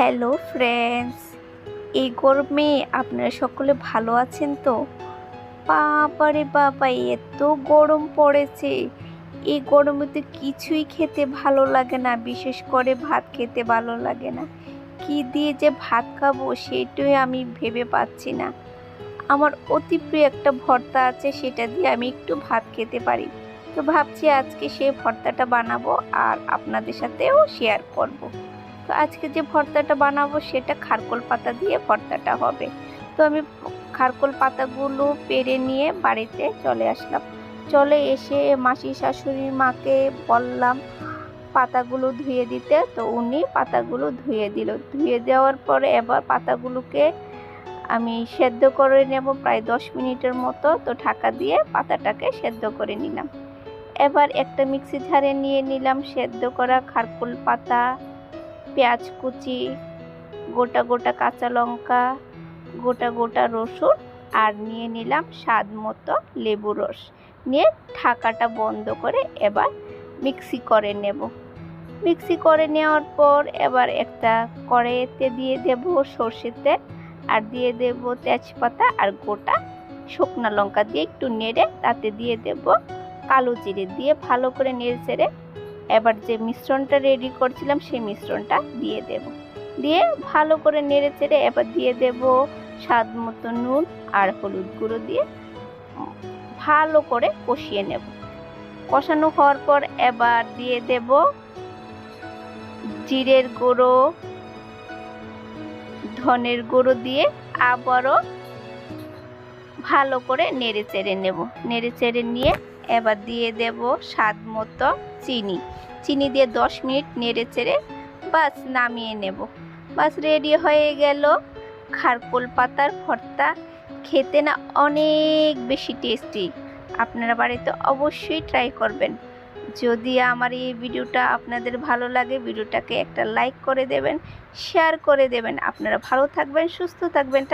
Hello friends এই গরমে আপনারা সকলে ভালো আছেন তো? বাবারে বাবা, এত গরম পড়েছে। এই গরমে তো কিছুই খেতে ভালো লাগে না, বিশেষ করে ভাত খেতে ভালো লাগে না। কি দিয়ে যে ভাত খাব সেটাই আমি ভেবে পাচ্ছি না। আমার অতি প্রিয় একটা ভর্তা আছে, সেটা দিয়ে আমি একটু ভাত খেতে পারি। তো ভাবছি আজকে সেই ভর্তাটা বানাবো আর আপনাদের সাথেও শেয়ার করব। তো আজকে যে ভর্তাটা বানাবো সেটা খারকোল পাতা দিয়ে ভর্তাটা হবে। তো আমি খারকোল পাতাগুলো পেরে নিয়ে বাড়িতে চলে আসলাম। চলে এসে মাসি শাশুড়ির মাকে বললাম পাতাগুলো ধুয়ে দিতে। তো উনি পাতাগুলো ধুয়ে দিল। ধুয়ে দেওয়ার পরে এবার পাতাগুলোকে আমি সেদ্ধ করে নেব প্রায় দশ মিনিটের মতো। তো ঢাকা দিয়ে পাতাটাকে সেদ্ধ করে নিলাম। এবার একটা মিক্সি ঝাড়ে নিয়ে নিলাম সেদ্ধ করা খারকুল পাতা। পেঁয়াজ কুচি, গোটা গোটা কাঁচা লঙ্কা, গোটা গোটা রসুন আর নিয়ে নিলাম স্বাদ মতো লেবু রস। নিয়ে ঢাকাটা বন্ধ করে এবার মিক্সি করে নেব। মিক্সি করে নেওয়ার পর এবার একটা কড়াইতে দিয়ে দেব সর্ষের তেল আর দিয়ে দেব তেজপাতা আর গোটা শুকনো লঙ্কা দিয়ে একটু নেড়ে তাতে দিয়ে দেব কালো জিরে দিয়ে ভালো করে নেড়ে চেড়ে এবার যে মিশ্রণটা রেডি করছিলাম, সেই মিশ্রণটা দিয়ে দেব। দিয়ে ভালো করে নেড়ে চেড়ে এবার দিয়ে দেব স্বাদ মতো নুন আর হলুদ গুঁড়ো দিয়ে ভালো করে কষিয়ে নেব। কষানো হওয়ার পর এবার দিয়ে দেব জিরের গুঁড়ো, ধনের গুঁড়ো দিয়ে আবারও ভালো করে নেড়ে চেড়ে নেব। নেড়ে চেড়ে নিয়ে এবার দিয়ে দেব স্বাদ মতো চিনি। চিনি দিয়ে দশ মিনিট নেড়ে চেড়ে বাস নামিয়ে নেব। বাস রেডি হয়ে গেল। খারকোল পাতার ভর্তা খেতে না অনেক বেশি টেস্টি। আপনারা বাড়িতে অবশ্যই ট্রাই করবেন। যদি আমার এই ভিডিওটা আপনাদের ভালো লাগে, ভিডিওটাকে একটা লাইক করে দেবেন শেয়ার করে দেবেন। আপনারা ভালো থাকবেন, সুস্থ থাকবেন।